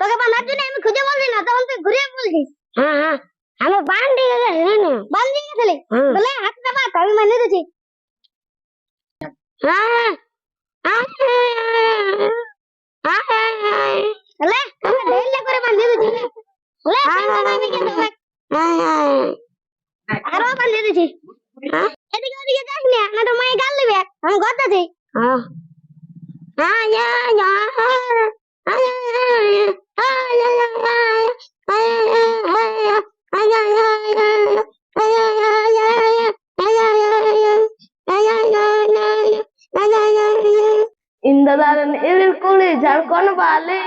তোকে বাঁধার জন্য আমি খুঁজে বলছি না তখন তুই ঘুরে বলছিস হ্যাঁ হ্যাঁ আমি বান্ডি গেছি না বান্ডি গেছিলি বলে হাতটা বাত আমি মানে দিছি হ্যাঁ হ্যাঁ বলে আমি ঢেলে করে বান্ধি দিছি বলে আমি কে দেবে আরও বান্ধি দিছি এদিকে ওদিকে যাস না না তো মাই গাল দিবে আমি ঘর যাচ্ছি হ্যাঁ হ্যাঁ ఇంద్రదారని ఎదుర్కొని జరుకొని వాలి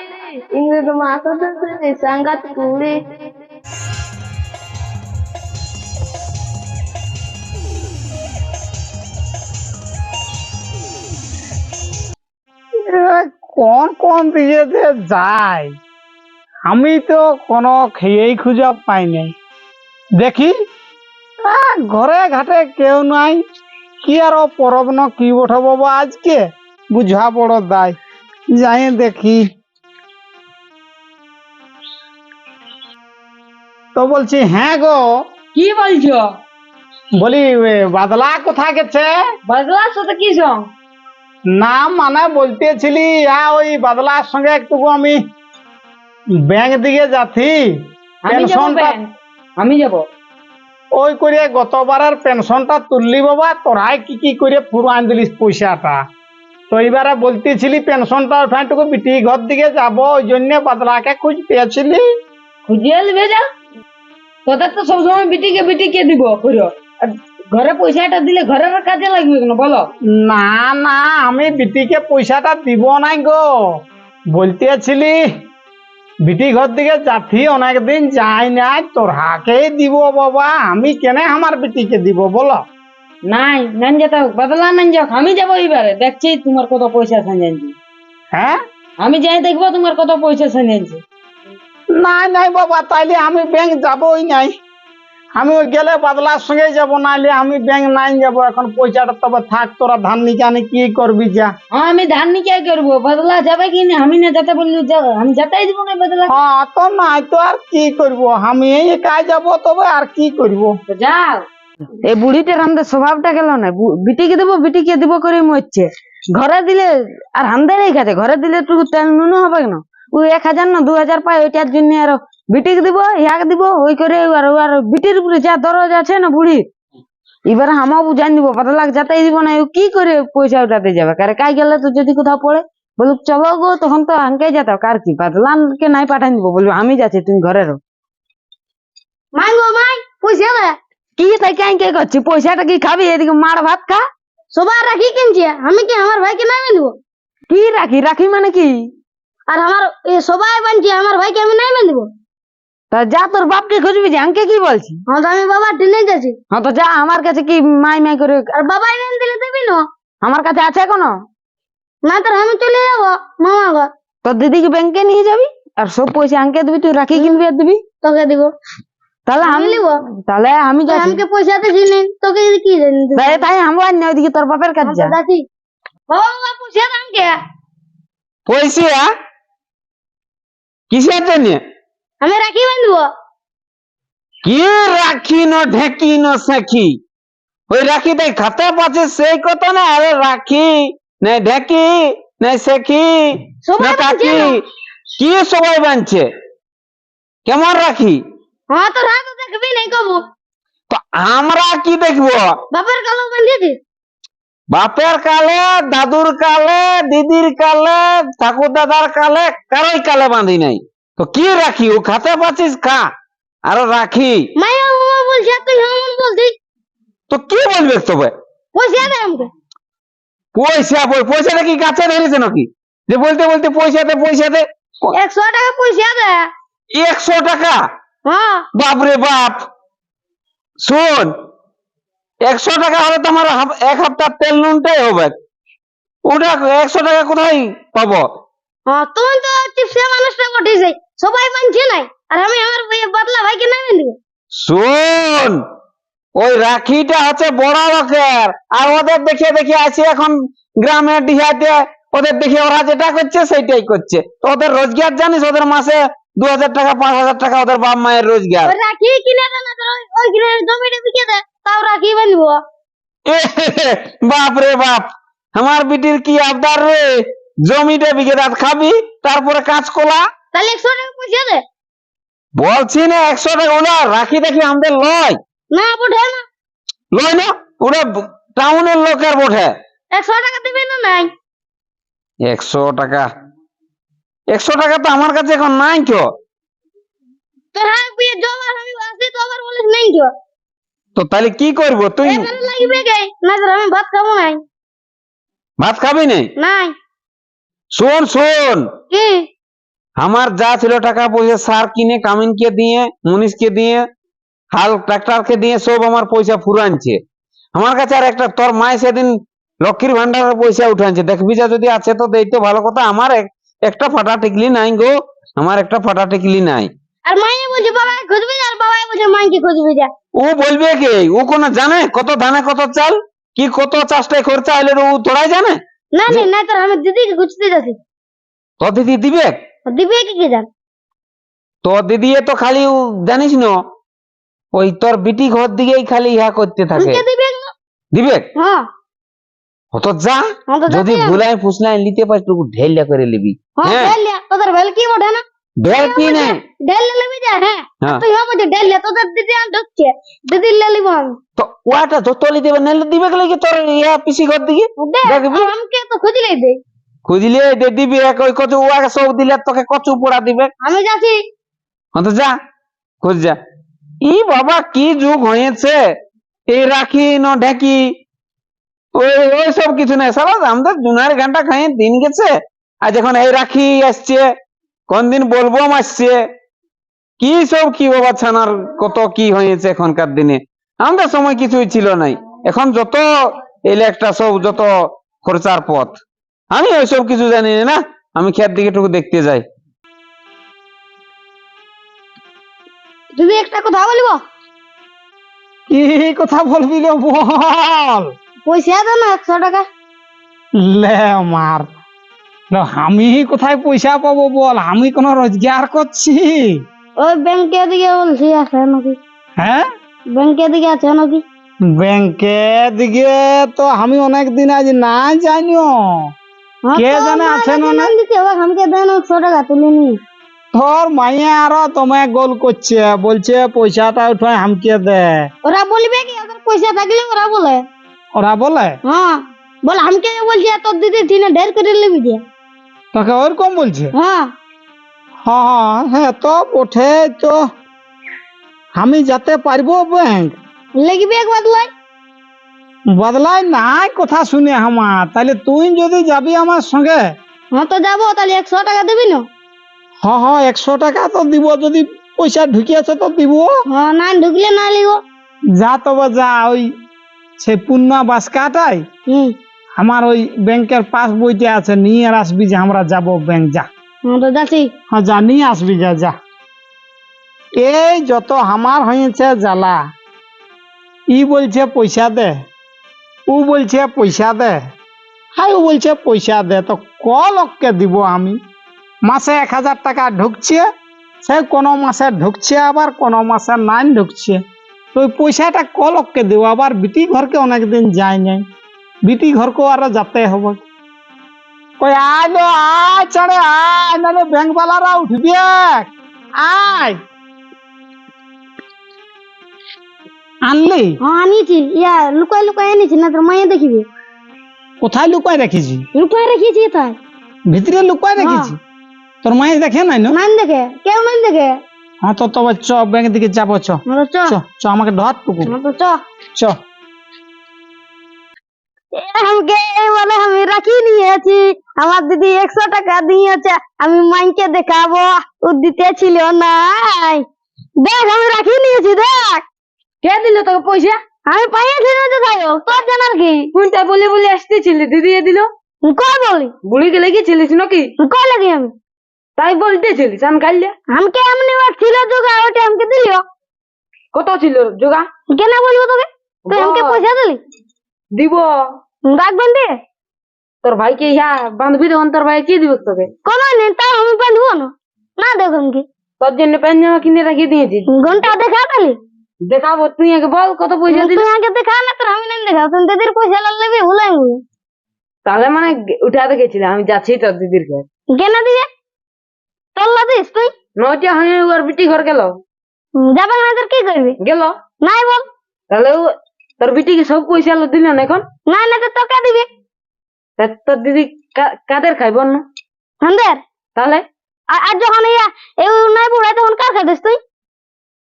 ఇంద్రుడు మాతో సంగతి కూడి এরা কোন কোন দিকে যে যায় আমি তো কোনো খেয়েই খুঁজে পাই নাই। দেখি ঘরে ঘাটে কেউ নাই কি আর পরব ন কি উঠব বা আজকে? বুঝা বড় দায় যাই দেখি। তো বলছি হ্যাঁ গো। কি বলছো? বলি বাদলা কোথায় গেছে? বাদলার সাথে কি সং না মানে বলতেছিলি আ ওই বাদলার সঙ্গে একটু আমি ব্যাংক দিকে যাচ্ছি আমি যাব পেনশনটা ব্যাংক। আমি যাব। ওই করে গতবারের পেনশনটা তুললি বাবা তোরাই কি কি করে পুরান দিলিস পয়সাটা। তো এবারে বলতেছিলি পেনশনটা ওঠাইটুকু বিটি ঘর দিকে যাব ওই জন্য বাদলাকে খুঁজতেছিলি খুঁজিয়ে নেবে যা। তোদের তো সবসময় বিটিকে বিটিকে দিব আর ঘরে পয়সাটা দিলে ঘরের কাজে লাগবে কেন বলো? না না আমি বিটিকে পয়সাটা দিব নাই গো। বলতেছিলি বিটি ঘর দিকে যাচ্ছি অনেকদিন যাই নাই তোরহাকেই দিব বাবা? আমি কেনে আমার বিটিকে দিব বলো? নাই নেন যেতে হোক বদলা নেন যাও আমি যাব এবারে দেখছি তোমার কত পয়সা সাঞ্জানছি হ্যাঁ? আমি যাই দেখব তোমার কত পয়সা সাঞ্জানছি নাই নাই বাবা তাইলে আমি ব্যাংক যাবই নাই। আমি ওই গেলে বাদলার সঙ্গে যাব নাইলে আমি ব্যাংক নাই যাব। এখন পয়সাটা তবে থাক তোরা ধান নিকানি কি করবি যা। হ্যাঁ আমি ধান নিয়ে করব। বদলা যাবে কি না? আমি না যেতে বললি আমি যেতেই দিব না বদলা। হ্যাঁ তো নাই তো আর কি করব? আমি এই একাই যাব তবে আর কি করব? যাও। এই বুড়িটার আমাদের স্বভাবটা গেল না? বিটিকে দেবো বিটিকে দিব করে মরছে। ঘরে দিলে আর হামদের এই কাছে ঘরে দিলে একটু তেল নুন হবে কেন? ওই এক হাজার না দু হাজার পায় ওইটার জন্য আর বিটিকে দিব ইয়াকে দিব ওই করে আর আর বিটির উপরে যা দরজ আছে না বুড়ি এবার হামাবু জান দিব পাতলাক যাতাই দিব না কি করে পয়সা উঠাতে যাবে? কারে কাই গেলে তো যদি কোথাও পড়ে বলুক চলো গো তখন তো আঙ্কে যেতাম কার কি? পাতলাকে নাই পাঠাই দিব বলব আমি যাচ্ছি তুমি ঘরে রো মাই গো মাই পয়সা দে। কি তাই কাই কে করছি? পয়সাটা কি খাবি? এদিকে মার ভাত খা। সবার রাখি কিনছি আমি কি আমার ভাইকে নাই দেবো কি রাখি? রাখি মানে কি? আর আমার এ সবাই বানছি আমার ভাইকে আমি নাই দেবো তা যা তোর বাপকে খুঁজবি যে আঙ্কে কি বলছি? হ্যাঁ তো আমি বাবা টেনে যাচ্ছি। হ্যাঁ তো যা আমার কাছে কি মাই মাই করে আর বাবা এনে দিলে দিবি না? আমার কাছে আছে কোনো না তো আমি চলে যাব মামা ঘর। তোর দিদিকে ব্যাংকে নিয়ে যাবি আর সব পয়সা আঙ্কে দিবি তুই রাখি কিনবি আর দিবি? তোকে দিব। তাহলে আমি নিব। তাহলে আমি তুই আমাকে পয়সা তো দিলি তোকে কি জানি তাই তাই আমরা না ওইদিকে তোর বাপের কাছে যা। যাচ্ছি। বাবা বাবা পয়সা দাম কে পয়সা? কিসের জন্য? আমি রাখি বাঁধবো কি রাখি ন ঢেকি ন সেখি ওই রাখি তাই খাতে পাচ্ছে সেই কথা না আরে রাখি না ঢেকি না সেখি না কাকি। কি সবাই বানছে কেমন রাখি? হ্যাঁ তো রাত দেখবি নাই কবু। তো আমরা কি দেখব? বাপের কালো বাঁধিয়েছি। বাপের কালে দাদুর কালে দিদির কালে ঠাকুর দাদার কালে কারোই কালে বাঁধি নাই। তো কি রাখি? ও খাতে পাচ্ছিস খা। আর রাখি। মায়া মামা বলছে তুই আমার বলছি তো কি বলবে তবে পয়সা দে আমাকে। পয়সা পয়- পয়সাটা কি গাছে ধরেছে নাকি? যে বলতে বলতে পয়সা দে পয়সা দে। একশো টাকা পয়সা দে। একশো টাকা? হ্যাঁ। বাপরে বাপ। শোন একশো টাকা হলে তো আমার এক সপ্তাহ তেল নুনটাই হবে। ওটা একশো টাকা কোথায় পাবো? হ্যাঁ তুমি তো মানুষটা বটেছে সবাই মানছে নাই? আর আমি আমার ভাই- বদলা ভাইকে নাই দেবো। শোন ওই রাখিটা হচ্ছে বড় লোকের। আর ওদের দেখে দেখে আছে এখন গ্রামের ডিহাতে ওদের দেখে ওরা যেটা করছে সেইটাই করছে। তো ওদের রোজগার জানিস ওদের মাসে দু হাজার টাকা পাঁচ হাজার টাকা ওদের বাপ মায়ের রোজগার। রাখি কিনে দেয় ওই- জমিটা বিকে দে তাও রাখি বানবো বাপ রে বাপ আমার বিটির কি আবদার রে? জমিটা বিঘে দাঁত খাবি তারপরে কাঁচকলা তাহলে একশো টাকা পয়সা দে। বলছি না একশো টাকা রাখি দেখি আমাদের লয়। না বটে না। লয় না ওরা টাউনের লোকের বটে। একশো টাকা দিবি না নাই? একশো টাকা। একশো টাকা তো আমার কাছে এখন নাই তো। তোর হাত বিয়ে জমা আমি আসি তো আবার বলিস নাই তো। তো তাহলে কি করব তুই? লাগবে গে না তোর আমি ভাত খাব নাই। ভাত খাবি না? নাই। শোন শোন। কি? আমার যা ছিল টাকা পয়সা সার কিনে কামিনকে দিয়ে মুনিশকে দিয়ে হাল ট্রাক্টরকে দিয়ে সব আমার পয়সা ফুরানছে। আমার কাছে আর একটা তোর মায় সেদিন লক্ষ্মীর ভান্ডারের পয়সা উঠানছে। দেখবি যা যদি আছে তো দেই তো ভালো কথা। আমার একটা ফাটা টিকলি নাই গো। আমার একটা ফাটা টিকলি নাই। আর মাইনে বলছে বাবা খুঁজবি আর বাবা বলছে মাইকে খুঁজবি যা ও বলবে কে? ও কোনো জানে? কত ধানে কত চাল? কি কত চাষটায় খরচা হলে ও তোরাই জানে? না না না তোর আমি দিদিকে খুঁজতে যাচ্ছি। তোর দিদি দিবে? দিবি কি কি জান তোর দিদি এ তো খালি জানিস না? ওই তোর বিটি ঘর দিকেই খালি ইহা করতে থাকে। আমাকে দিবি? না? দিবে? হ্যাঁ। অত যা। তো যদি যাচ্ছি আমি। ভুলাই ফুসলাই নিতে পারিস টুকু ঢেলিয়া করে নিবি হ্যাঁ। ঢেলিয়া তোদের ভেল কি বটে না? ঢেল কি নেই ঢেলে নেবি যা হ্যাঁ। তুই বলছে ঢেলিয়া তোদের দিদি আমি ঢুকছে। দিদি লিব তো ওয়াটা যতলি দেবে নাহলে দিবে কে লাগি তোর ইয়া পিসি ঘর দিকে? দে দেখবি? আমাকে তো খুঁজলেই দে। খুঁজলে দে দিবি এক ওই কচু ওয়াকে সব দিলে তোকে কচু পোড়া দিবে। আমি যাচ্ছি। হ্যাঁ তো যা খুঁজ যা। ই বাবা কি যুগ হয়েছে? এই রাখি ন ঢেকি। ওই ওই সব কিছু নাই। সারা আমাদের জুনার ঘণ্টা খাই দিন গেছে। আজ এখন এই রাখি আসছে কোন দিন বলব আসছে? কি সব কি বাবা ছানার কত কি হয়েছে এখনকার দিনে? আমাদের সময় কিছুই ছিল নাই। এখন যত এলে একটা সব যত খরচার পথ। আমি ওইসব কিছু জানি না আমি খেত দিকে টুকু দেখতে যাই। দিদি একটা কথা বলিব? কি কথা বলবি রে বল? পয়সা দে না একশো টাকা। লে মার। না, আমি কোথায় পয়সা পাবো বল? আমি কোনো রোজগার করছি। ওই ব্যাংকের দিকে বলছি আছে নাকি? হ্যাঁ? ব্যাংকের দিকে আছে নাকি? ব্যাংকে দিকে তো আমি অনেক দিন আজ না জানিও। কে জানে আমাকে দেন একশো টাকা তুলে নি তোর মাইয়া আরও তোমায় গোল করছে বলছে পয়সাটা উঠায় হামকে দে। ওরা বলবে কি ওদের পয়সা থাকলে ওরা বলে। ওরা বলে? হ্যাঁ বলে আমাকে বলছে তোর দিদি ঠিনে ঢের করে নিবি যে। তোকে ওরকম বলছে? হ্যাঁ। হ্যাঁ হ্যাঁ তো ওঠে তো আমি যেতে পারব ব্যাংক লিখবি একবার বদলাই বদলাই নাই কথা শুনে আমার। তাহলে তুই যদি যাবি আমার সঙ্গে? হ্যাঁ তো যাব তাহলে একশো টাকা দিবি না? হ্যাঁ হ্যাঁ একশো টাকা তো দিব যদি পয়সা ঢুকিয়েছে তো দিব। হ্যাঁ না ঢুকলে না লিব। যা তবে যা ওই সেই পূর্ণা বাসকাটাই হুম। আমার ওই ব্যাংকের পাস বইতে আছে নিয়ে আর আসবি যে আমরা যাব ব্যাংক যা। হ্যাঁ তো যাচ্ছি। হ্যাঁ যা নিয়ে আসবি যা যা। এই যত আমার হয়েছে জ্বালা ই বলছে পয়সা দে। ও বলছে পয়সা দে হাই ও বলছে পয়সা দে তো ক লোককে দিব আমি মাসে এক হাজার টাকা ঢুকছে সে কোনো মাসে ঢুকছে আবার কোনো মাসে নাই ঢুকছে তো ওই পয়সাটা ক লোককে দিব আবার বিটি ঘরকে অনেকদিন যায় নাই বিটি ঘরকেও আরও যেতে হবে কই আয় লো আয় চড়ে আয় নাহলে ব্যাংকওয়ালারা উঠবি আয় আনলি? হ্যাঁ আনিছি। ইয়া লুকাই লুকাই আনিছি না তোর মাইয়া দেখিবি। কোথায় লুকায় রেখেছি? লুকাই রেখেছি তাই ভিতরে লুকায় রেখেছি? তোর মায়ের দেখে নাই না? নাম দেখে? কেউ নাম দেখে? হ্যাঁ তো তবে চ ব্যাংক দিকে যাব চ। চ। আমাকে ধর টুকু চ। চ। আমাকে বলে আমি রাখি নিয়েছি। আমার দিদি একশো টাকা দিয়েছে আমি মাইকে দেখাবো। ও দিতে ছিল নাই। দেখ আমি রাখি নিয়েছি দেখ। কে দিল তোকে পয়সা? আমি পাইয়াছি না তো তাই তোর জানার কি? কোনটা বলে বলে আসতেছিলি দিদি এ দিল। কয় বলি? বুড়ি গেলে গেছিলিস নাকি? কয় লাগি আমি? তাই বলতেছিলিস আমি কাইলে আমাকে এমনি বার ছিল যোগা ওটা আমাকে দিল। কত ছিল যোগা? কেন বলব তোকে? তুই আমাকে বল। পয়সা দিলি? দিব। রাখবেন দে তোর ভাইকে ইয়া বান্ধবী তখন তোর ভাই কি দিবে তোকে? কোনো নেই তাও আমি বাঁধবো না। কি তোর জন্য প্যান্ট জামা কিনে রাখিয়ে দিয়েছি। ঘণ্টা দেখা তাহলে দেখাবো তুই আগে বল কত পয়সা দিবি তুই আগে দেখা না তোর আমি নাই দেখা তুই দিদির পয়সা লাগলে ভুলাই মুই তাহলে মানে উঠাতে গেছিলাম আমি যাচ্ছি তোর দিদির ঘর। কেন দিবে চল দিস তুই? নয়টা হয়ে ওর বিটি ঘর গেল। যাবে না তোর কি করবি? গেল। নাই বল। তাহলে তোর বিটিকে সব পয়সা দিল না এখন? নাই না তো তোকে দিবি। তোর দিদি কা- কাদের খাইব না। হান্দের তাহলে? আর আর যখন ইয়া এই নাই বুড়াই তখন কার খাইছিস তুই?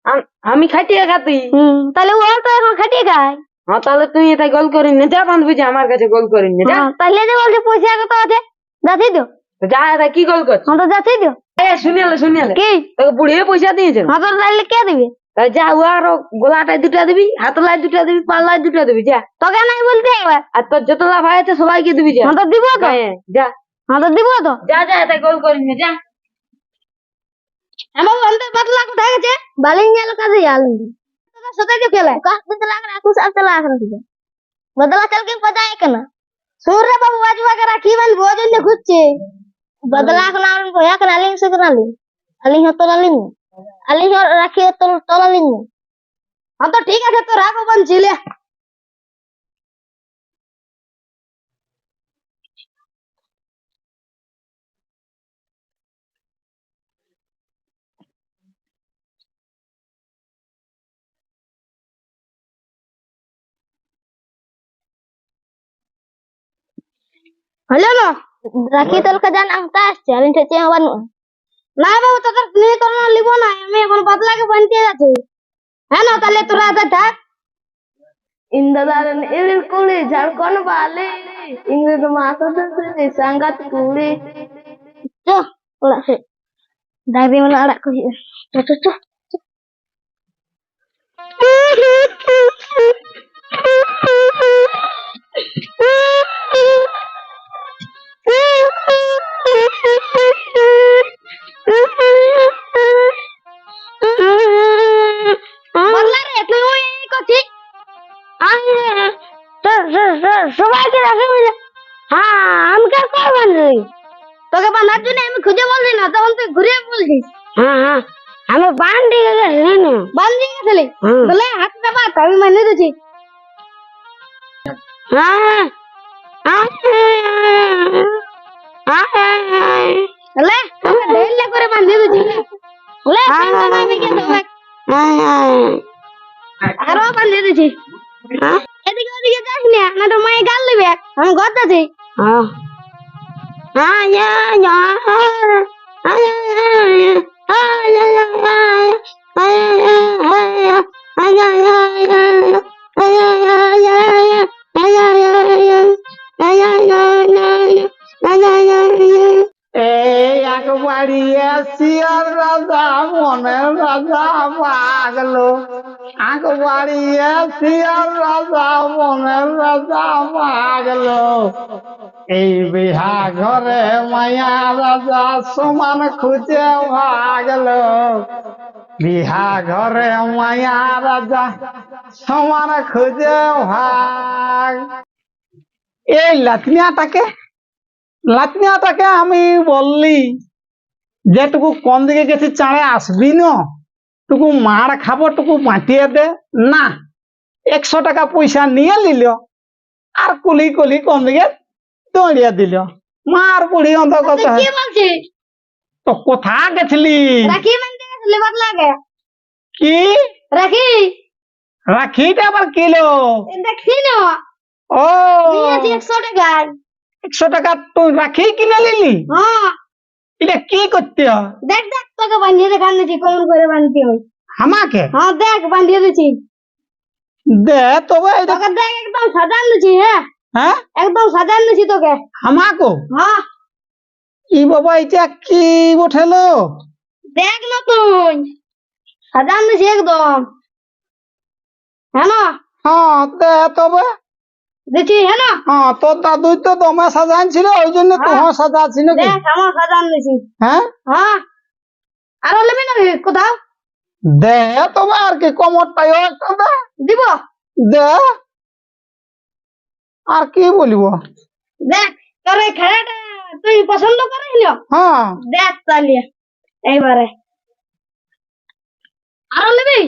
আম- খাইতে খাতি। তাহলে ও তো এখন খাটিয়ে খায়। হ্যাঁ তাহলে তুই এটা গোল করিস না। যা বান্ধবী যা আমার কাছে গোল করিস না যা। হ্যাঁ, তাহলে যে বলছে পয়সা কত আছে। যাচ্ছি দিও। যা এটা কি গোল করছিস হ্যাঁ তো যাচ্ছি দিও। এ শুনিয়ালে শুনিয়ালে কি? তোকে বুড়িয়ে পয়সা দিয়েছে। হ্যাঁ তো তাহলে কে দিবে? তাহলে যা ও আর গোলাটায় দুটা দিবি হাতলায় দুটা দিবি পাল্লায় দুটা দিবি যা। তোকে নাই বলতে হবে। আর তোর যত লাভ আছে সবাইকে দিবি যা। হ্যাঁ তো দিব তো। গায়ে, যা। হ্যাঁ তো দিব তো। যা যা এটা গোল করিস না যা। আমার अंदर बदला को ढाग जे बालिंग याल का दे याल तो सोते जो खेला का बदला कर आकु साथ चला आखन दिया बदला चल के पता है कना सूर्य बाबू वाजवा करा की बन रोज ने खुचे बदला को नाम होया करा लिंग से करा लिंग अली हतो लिंग अली राखी हतो तोला लिंग हां तो ठीक है तो राखो बन जिले ಹಲೋ ರಾಖಿ ತೋಲ್ಕ ಜಾನ್ ಅಂತ আসছে আমি ঠেচে আবার না বাবু তোদের নিয়ে তোর না লিবো না আমি এখন বদলাকে বানতে যাচ্ছি। হ্যাঁ না তাহলে তোরা আদা থাক। ಇಂದದಾರನ್ ಇಳಿಲ್ ಕುಳಿ ಜಳ್ಕೊಂಡ್ ಬಾಲಿ ಇಂದ್ರದ ಮಾತಾಡ್ತೀನಿ ಸಂಗತ್ ಕುಳಿ ಡಾಬಿ ಮೇಲೆ ಆಡಕ್ ಹೋಗಿ হ্যাঁ হ্যাঁ। আমি বান্ধি গেছি বান্ধি গেছিলি? বলে হাত দেবা আমি মানে হ্যাঁ বলে আমি কে দেবে আরও বান্ধি দিচ্ছি এদিকে ওদিকে যাস না না তো মায়ের গাল নেবে আমি ঘর যাচ্ছি। এই একবারই শিয়ার রাজা মনের রাজা পাগলো একবারই শিয়ার রাজা মনের রাজা পাগলো এই বিহা ঘরে মায়া রাজা সমান খুঁজে ভাগলো। বিহা ঘরে মায়া রাজা সমান খুঁজে ভাগ। এই লাতনিয়াটাকে লাতনিয়াটাকে আমি বললি, যেটুকু কম দিকে গেছি চাঁড়ে আসবি না? টুকু মার খাব, টুকু বাঁটিয়ে দে। না, একশো টাকা পয়সা নিয়ে নিল। আর কুলি কুলি কম দিকে দৌড়িয়ে দিল। মার বুড়ি অন্তর্গত কি বলছিস তো কোথা গেছিলি? রাখি গেছিলি বদলাকে কি? রাখি। রাখিটা আবার কিলো দেখছি না ও। একশো টাকায় একশো টাকা তুই রাখি কিনে নিলি? হ্যাঁ। এটা কি করতে হয়? দেখ দেখ তোকে বান্ধিয়ে দেখান দিচ্ছি কেমন করে বানতে হয়। আমাকে? হ্যাঁ দেখ বান্ধিয়ে দিচ্ছি দে তবে দেখ একদম সাজান দিচ্ছি হ্যাঁ। হ্যাঁ? একদম সাজান দিচ্ছি তোকে। আমাকে? হ্যাঁ। ই বাবা এটা কি উঠেলো দেখ না তুই। সাজান দিচ্ছি একদম। হ্যাঁ না? হ্যাঁ দে তবে। হ্যাঁ না? হ্যাঁ তোর দাদুই তো দমে সাজানছিল ওই জন্য তুই সাজাচ্ছি নাকি দেখ আমার সাজান দিচ্ছি হ্যাঁ? হ্যাঁ। আরও না কোথাও? দে তবে আর কি কমরটাই একটা দে। দিব? দে। আর কি বলিব? দেখ তোর এই খেলাটা তুই পছন্দ করিল হ্যাঁ। দেখ তাহলে এইবারে। আরও নিবি?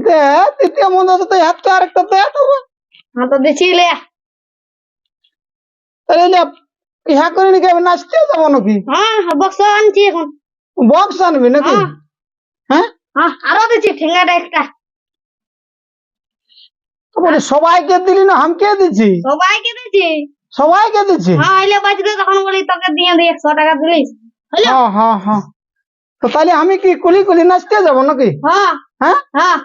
দে তৃতীয় মন্দির তো হাতটা আরেকটা দে তো। হ্যাঁ তো দিছি লে। তাহলে লে, ইহা করে নাকি আমি নাচতে যাব নাকি? হ্যাঁ হ্যাঁ, বক্স আনছি এখন। বক্স আনবি নাকি? হ্যাঁ। হ্যাঁ? হ্যাঁ আরও দিচ্ছি ঠেঙ্গাটা একটা। তারপরে সবাইকে দিলি না হামকে দিছি? সবাইকে দিচ্ছি সবাইকে দিছি? হ্যাঁ বাঁচবে তখন বলি তোকে দিয়ে দিই একশো টাকা দিলিস? হ্যাঁ হ্যাঁ হ্যাঁ। তো তাহলে আমি কি কুলি কুলি নাচতে যাব নাকি? হ্যাঁ হ্যাঁ? হ্যাঁ।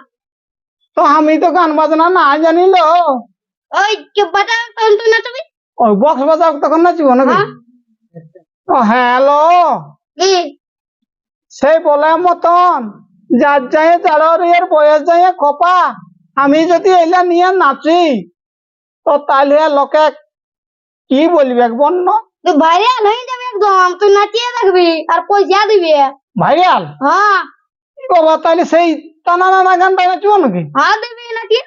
তো আমি তো গান বাজনা না জানিল। ওই কে বাজা তখন তুই নাচবি? ওই বক্স বাজাও তখন নাচিব নাকি? হ্যাঁ। ও হ্যালো। কি? সেই বলে মতন যার যায় চাড়র এর বয়স যায় খপা। আমি যদি এলা নিয়ে নাচি তো তাহলে লোকে কি বলবে বন্য ভাইরাল হয়ে যাবে একদম তুই নাচিয়ে থাকবি আর পয়সা দিবি। ভাইরাল? হ্যাঁ। বাবা তাহলে সেই টানা নানা গানটা নাচব নাকি? হ্যাঁ দিবি নাকি?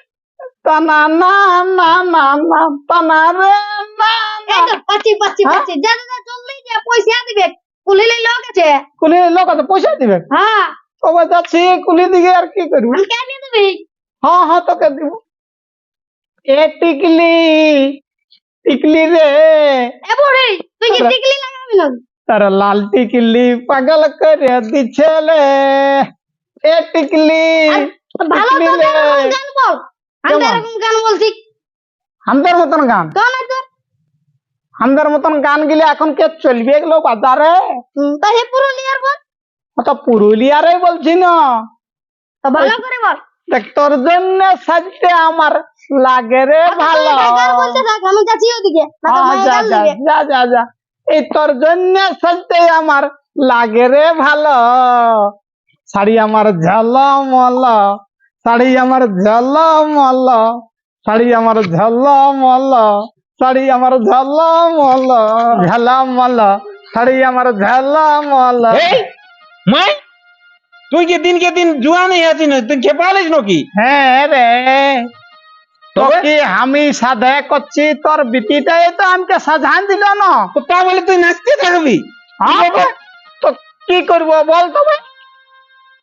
টানা না না না না টানা রে না না পাচ্ছি পাচ্ছি হ্যাঁ? পাচ্ছি। যা যা যা, জলদি যা পয়সা দিবে। কুলিলে লোক আছে। কুলি লোক আছে পয়সা দিবে? হ্যাঁ। তবে যাচ্ছি কুলি দিকে আর কি করবি? আমি কেন দিবি? হ্যাঁ হ্যাঁ তোকে দিব। এ টিকলি টিকলি রে। এ বুড়ি তুই কি টিকলি লাগাবি না তার লাল টিকলি পাগল করে দিছেলে এ টিকলি ভালো তো গান বল। আমি এরকম গান বলছি। আমাদের মতন গান? আছে। তোর? আমাদের মতন গান গিলে এখন কে চলবে এগুলো বাজারে? তো হে পুরুলিয়ার বল। তো পুরুলিয়ারে বলছি না। তো ভালো করে বল। দেখ তোর জন্য সাজতে আমার লাগে রে ভালো। বলতে থাক আমি যাচ্ছি ওদিকে যা যা যা যা এই তোর জন্য সাজতে আমার লাগে রে ভালো। শাড়ি আমার ঝলমল শাড়ি আমার ঝলমল শাড়ি আমার ঝলমল শাড়ি আমার ঝলমল ঝলমল শাড়ি আমার ঝলমল। মাই! তুই কি দিনকে দিন জুয়ানি আছিস না তুই খেপালিস নাকি? হ্যাঁ রে। তো তবে? কি আমি সাধে করছি তোর বিটিটাই তো আমাকে সাজান দিল না। তো বলে তুই নাচতে থাকবি? হ্যাঁ তো কি করব বল তবে?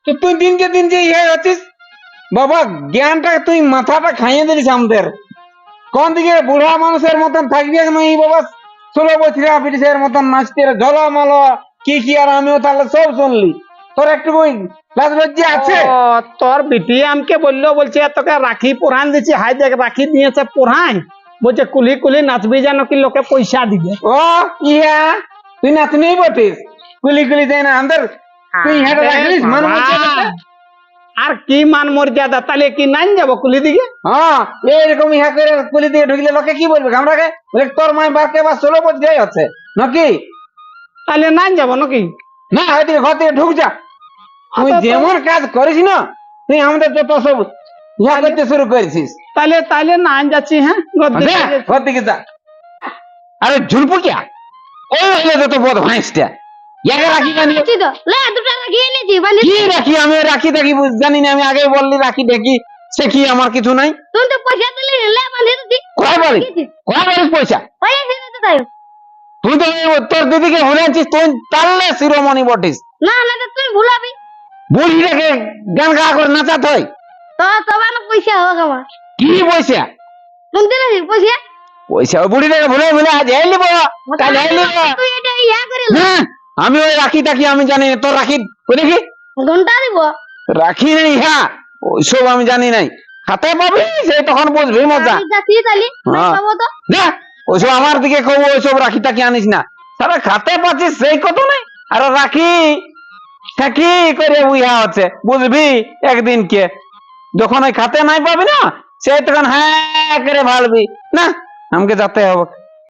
তো তুই দিনকে দিন যে ইয়ে আছিস বাবা জ্ঞানটা তুই মাথাটা খাইয়ে দিলিস আমাদের। কোন দিকে বুড়া মানুষের মতন থাকবি না এই বাবা? ষোলো বছরা ব্রিটিশের মতন নাচতে ঝলমল কি কি আর আমিও তাহলে সব শুনলি। তোর একটু লাজ আছে। তোর বিটি আমাকে বলল বলছে তোকে রাখি পরান দিচ্ছি হাই দেখ রাখি দিয়েছে পড়াই বলছে কুলি কুলি নাচবি যেন কি লোকে পয়সা দিবে। ও ইয়া তুই নাচনেই বটিস। কুলি কুলি দেয় না তুই রাখলিস মান আর কি মান মর্যাদা তাহলে কি নাই যাব কুলি দিকে? হ্যাঁ এইরকম ইহা করে কুলি দিয়ে ঢুকলে লোকে কি বলবে? আমরাকে বলে তোর মায়ের বারকে বা ষোলো বছর আছে নাকি? তাহলে নাই যাব নাকি? না ওইদিকে ঘর থেকে ঢুক যা। তুই আচ্ছা, যেমন কাজ করিস না তুই আমাদের যত সব ইহা করতে শুরু করেছিস। তাহলে তাহলে নাই যাচ্ছি হ্যাঁ? ঘর যা। আরে ঝুলপুকিয়া ওই হইলে যত ভাইসটা। রাখি জানি আছি তো। লে দুটো লাগিয়ে নিয়েছি বান্ধি কি রাখি? আমি রাখি দেখি জানি না আমি আগে বললি রাখি দেখি সে কি আমার কিছু নাই? তুই তো পয়সা দিলি কয় কয় পয়সা? তাই তুই তো এই তোর দিদিকে ভুলেছিস তুই তাহলে শিরোমণি বটিস। না না তুই ভুলাবি। বুড়িটাকে গান গা করে নাচাত হয়। তো না পয়সা হোক আমার কি পয়সা? তুই দিলি পয়সা? পয়সা ওই বুড়িটাকে ভুলে ভুলে আজ এই লিব কাল এই না আমি ওই রাখি টাকি আমি জানি তোর রাখি। দেখি? ঘণ্টা দিব। রাখি নেই হ্যাঁ ওইসব আমি জানি নাই। হাতে পাবি সেই তখন বুঝবি মজা। হ্যাঁ। ওইসব আমার দিকে কব ওইসব রাখি টাকি আনিস না। সারা খাতে পাচ্ছিস সেই কত নাই। আর রাখি। থাকি করে বুঝা হচ্ছে? বুঝবি একদিন কে যখন ওই খাতে নাই পাবি না, সেই তখন হ্যাঁ করে ভালবি। না, আমাকে যাতে হবে।